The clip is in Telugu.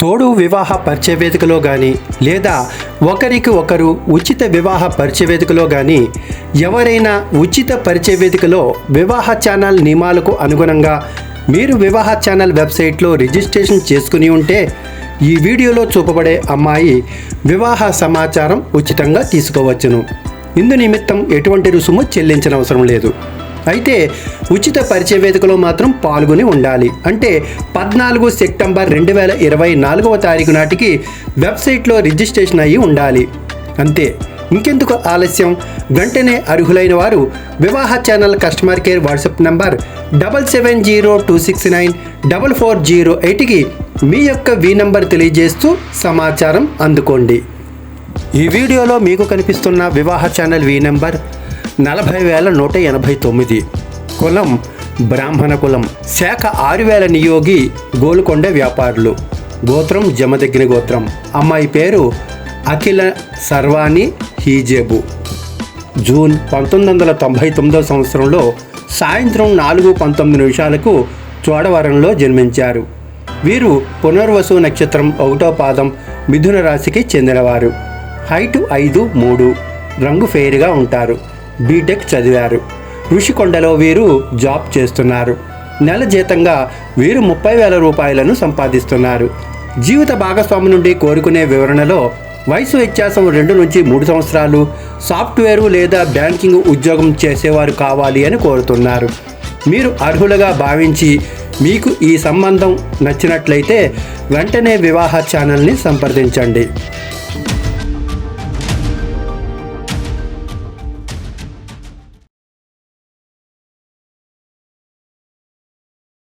తోడు వివాహ పరిచయ వేదికలో కానీ లేదా ఒకరికి ఒకరు ఉచిత వివాహ పరిచయ వేదికలో కానీ ఎవరైనా ఉచిత పరిచయ వేదికలో వివాహ ఛానల్ నియమాలకు అనుగుణంగా మీరు వివాహ ఛానల్ వెబ్సైట్లో రిజిస్ట్రేషన్ చేసుకుని ఉంటే ఈ వీడియోలో చూపబడే అమ్మాయి వివాహ సమాచారం ఉచితంగా తీసుకోవచ్చును. ఇందు నిమిత్తం ఎటువంటి రుసుము చెల్లించనవసరం లేదు. అయితే ఉచిత పరిచయ వేదికలో మాత్రం పాల్గొని ఉండాలి. అంటే పద్నాలుగు సెప్టెంబర్ రెండు వేల ఇరవై నాలుగవ తారీఖు నాటికి వెబ్సైట్లో రిజిస్ట్రేషన్ అయ్యి ఉండాలి. అంతే. ఇంకెందుకు ఆలస్యం? వెంటనే అర్హులైన వారు వివాహ channel customer care WhatsApp number double seven zero two six nine double four zero ఎయిట్కి మీ యొక్క వి నంబర్ తెలియజేస్తూ సమాచారం అందుకోండి. ఈ వీడియోలో మీకు కనిపిస్తున్న వివాహ ఛానల్ వి నెంబర్ నలభై వేల నూట ఎనభై తొమ్మిది. కులం బ్రాహ్మణ కులం. శాఖ ఆరు వేల నియోగి గోల్కొండ వ్యాపారులు. గోత్రం జమదగ్గిన గోత్రం. అమ్మాయి పేరు అఖిల సర్వాణి హీజేబు. జూన్ పంతొమ్మిది వందల తొంభై తొమ్మిదో సంవత్సరంలో సాయంత్రం నాలుగు పంతొమ్మిది నిమిషాలకు చోడవరంలో జన్మించారు. వీరు పునర్వసు నక్షత్రం ఒకటో పాదం మిథున రాశికి చెందినవారు. హైటు ఐదు మూడు. రంగు ఫెయిర్గా ఉంటారు. బీటెక్ చదివారు. ఋషికొండలో వీరు జాబ్ చేస్తున్నారు. నెల జీతంగా వీరు ముప్పై వేల రూపాయలను సంపాదిస్తున్నారు. జీవిత భాగస్వామి నుండి కోరుకునే వివరణలో వయసు వ్యత్యాసం రెండు నుంచి మూడు సంవత్సరాలు సాఫ్ట్వేరు లేదా బ్యాంకింగ్ ఉద్యోగం చేసేవారు కావాలి అని కోరుతున్నారు. మీరు అర్హులుగా భావించి మీకు ఈ సంబంధం నచ్చినట్లయితే వెంటనే వివాహ ఛానల్ని సంప్రదించండి.